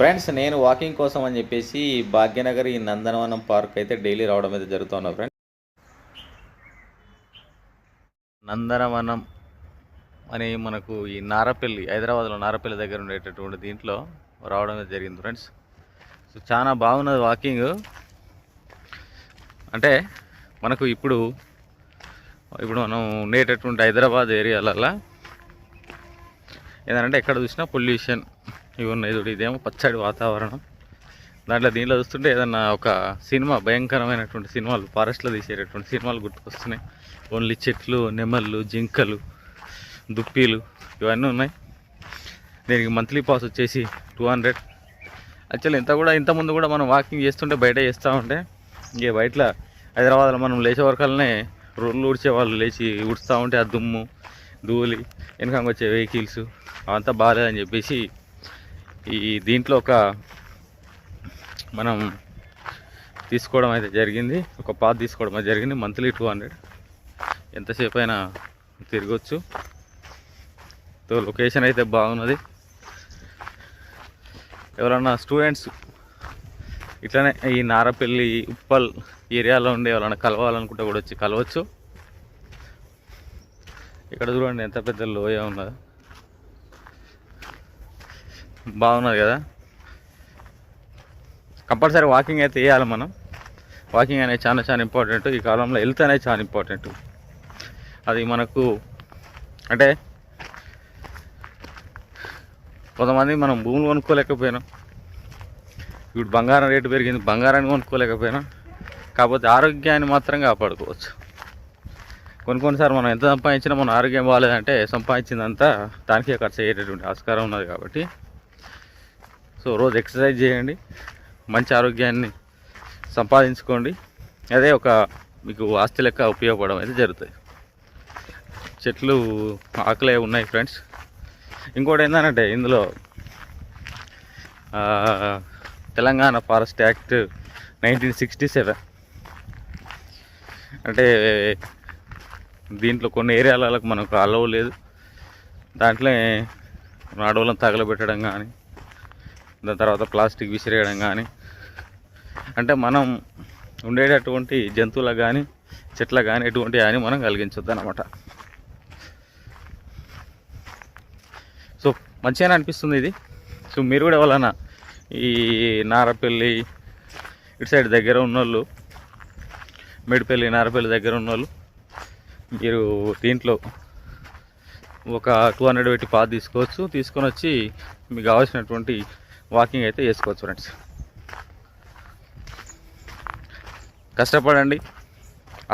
Friends నేను walking కోసం అని చెప్పేసి భాగ్యనగర్ ఈ నందనవనం పార్క్ అయితే డైలీ రావడం అయితే జరుగుతున్నా ఫ్రెండ్స్. నందనవనం అని మనకు ఈ నారపల్లి హైదరాబాద్లో నారపల్లి దగ్గర ఉండేటటువంటి దీంట్లో రావడం అయితే జరిగింది ఫ్రెండ్స్. సో చాలా బాగున్నది వాకింగ్. అంటే మనకు ఇప్పుడు ఇప్పుడు మనం ఉండేటటువంటి హైదరాబాద్ ఏరియాలల్లో ఏంటంటే ఎక్కడ చూసినా పొల్యూషన్ ఇవి ఉన్నాయి చూడు ఇదేమో పచ్చడి వాతావరణం. దాంట్లో దీంట్లో చూస్తుంటే ఏదన్నా ఒక సినిమా భయంకరమైనటువంటి సినిమాలు ఫారెస్ట్లో తీసేటటువంటి సినిమాలు గుర్తుకొస్తున్నాయి. ఓన్లీ చెట్లు నెమళ్ళు జింకలు దుప్పీలు ఇవన్నీ ఉన్నాయి. దీనికి మంత్లీ పాస్ వచ్చేసి టూ హండ్రెడ్ యాక్చువల్లీ ఇంత కూడా ఇంత ముందు కూడా మనం వాకింగ్ చేస్తుంటే బయట చేస్తూ ఉంటే ఇక బయట హైదరాబాద్లో మనం లేచే వరకల్నే రోడ్లు ఊడ్చే వాళ్ళు లేచి ఊడుస్తూ ఉంటే ఆ దుమ్ము ధూళి వెనక వచ్చే వెహికల్స్ అవంతా బాగాలేదని చెప్పేసి ఈ దీంట్లో ఒక మనం తీసుకోవడం అయితే జరిగింది. ఒక పాత తీసుకోవడం అయితే జరిగింది. మంత్లీ టూ హండ్రెడ్ ఎంతసేపు అయినా తిరగచ్చు. సో లొకేషన్ అయితే బాగున్నది. ఎవరన్నా స్టూడెంట్స్ ఇట్లనే ఈ నారపల్లి ఉప్పల్ ఏరియాలో ఉండే ఎవరైనా కలవాలనుకుంటే కూడా వచ్చి కలవచ్చు. ఇక్కడ చూడండి ఎంత పెద్ద లోయ ఉన్నదో. బాగున్నది కదా. కంపల్సరీ వాకింగ్ అయితే వేయాలి మనం. వాకింగ్ అనేది చాలా చాలా ఇంపార్టెంట్. ఈ కాలంలో హెల్త్ అనేది చాలా ఇంపార్టెంట్. అది మనకు అంటే కొంతమంది మనం భూములు కొనుక్కోలేకపోయినాం. ఇప్పుడు బంగారం రేటు పెరిగింది బంగారాన్ని కొనుక్కోలేకపోయినా. కాకపోతే ఆరోగ్యాన్ని మాత్రం కాపాడుకోవచ్చు. కొన్ని కొన్నిసార్లు మనం ఎంత సంపాదించినా మన ఆరోగ్యం బాగాలేదంటే సంపాదించిందంతా దానికే ఖర్చు అయ్యేటటువంటి ఆస్కారం ఉన్నది కాబట్టి సో రోజు ఎక్సర్సైజ్ చేయండి. మంచి ఆరోగ్యాన్ని సంపాదించుకోండి. అదే ఒక మీకు ఆస్తి లెక్క ఉపయోగపడడం అయితే జరుగుతుంది చెట్లు ఆకులే ఉన్నాయి ఫ్రెండ్స్. ఇంకోటి ఏంటంటే ఇందులో Telangana forest act nineteen sixty seven. అంటే దీంట్లో కొన్ని ఏరియాలకు మనకు అలవ్ లేదు. దాంట్లో అడవులను తగలబెట్టడం కానీ దాని తర్వాత ప్లాస్టిక్ విసిరేయడం కానీ అంటే మనం ఉండేటటువంటి జంతువులకు కానీ చెట్లకు కానీ ఎటువంటి హాని మనం కలిగించొద్దు అనమాట సో మంచిగానే అనిపిస్తుంది ఇది. సో మీరు కూడా ఎవరైనా ఈ నారపల్లి ఇటు సైడ్ దగ్గర ఉన్నోళ్ళు మేడిపల్లి నారపల్లి దగ్గర ఉన్నోళ్ళు మీరు దీంట్లో ఒక టూ హండ్రెడ్ పెట్టి పాత తీసుకోవచ్చు. తీసుకొని వచ్చి మీకు కావాల్సినటువంటి వాకింగ్ అయితే చేసుకోవచ్చు ఫ్రెండ్స్ కష్టపడండి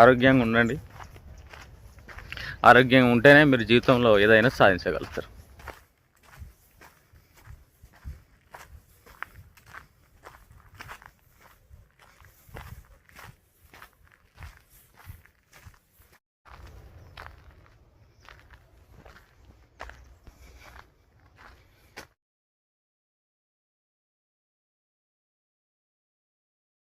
ఆరోగ్యంగా ఉండండి. ఆరోగ్యంగా ఉంటేనే మీరు జీవితంలో ఏదైనా సాధించగలుగుతారు.